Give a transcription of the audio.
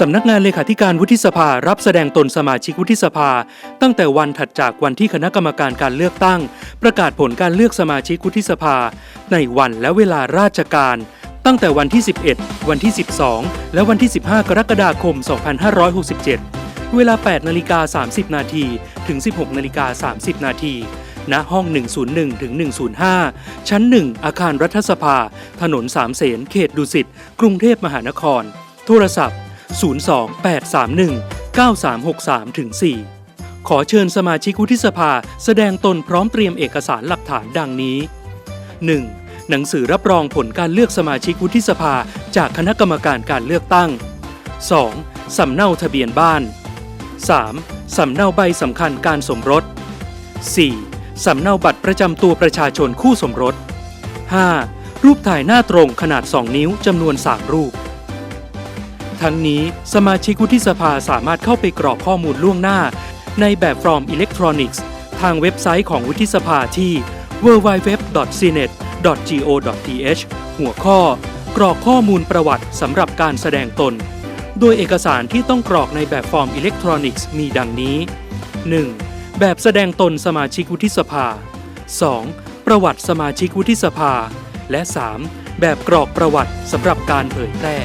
สำนักงานเลขาธิการวุฒิสภารับแสดงตนสมาชิกวุฒิสภา ตั้งแต่วันถัดจากวันที่คณะกรรมการการเลือกตั้ง ประกาศผลการเลือกสมาชิกวุฒิสภา ในวันและเวลาราชการ ตั้งแต่วันที่ 11 วันที่ 12 และวันที่ 15 กรกฎาคม 2567 เวลา 8นาฬิกา30 นาทีถึง 16นาฬิกา30 นาทีณห้อง 101 ถึง 105 ชั้น 1 อาคารรัฐสภา ถนนสามเสนเขตดุสิต กรุงเทพมหานคร โทรศัพท์ 02831 9363ถึง4ขอเชิญสมาชิกวุฒิสภาแสดงตนพร้อมเตรียมเอกสารหลักฐานดังนี้ 1. หนังสือรับรองผลการเลือกสมาชิกวุฒิสภาจากคณะกรรมการการเลือกตั้ง 2. สำเนาทะเบียนบ้าน 3. สำเนาใบสำคัญการสมรส 4. สำเนาบัตรประจำตัวประชาชนคู่สมรส 5. รูปถ่ายหน้าตรงขนาด 2 นิ้วจำนวน 3 รูป ทั้งนี้สมาชิกวุฒิสภาสามารถเข้าไปกรอกข้อมูลล่วงหน้า ในแบบฟอร์มอิเล็กทรอนิกส์ ทางเว็บไซต์ของวุฒิสภาที่ www.cnet.go.th หัวข้อ กรอกข้อมูลประวัติสำหรับการแสดงตน โดยเอกสารที่ต้องกรอกในแบบฟอร์มอิเล็กทรอนิกส์มีดังนี้ 1. แบบแสดงตนสมาชิกวุฒิสภา 2. ประวัติสมาชิกวุฒิสภา และ 3. แบบกรอกประวัติสำหรับการเผยแพร่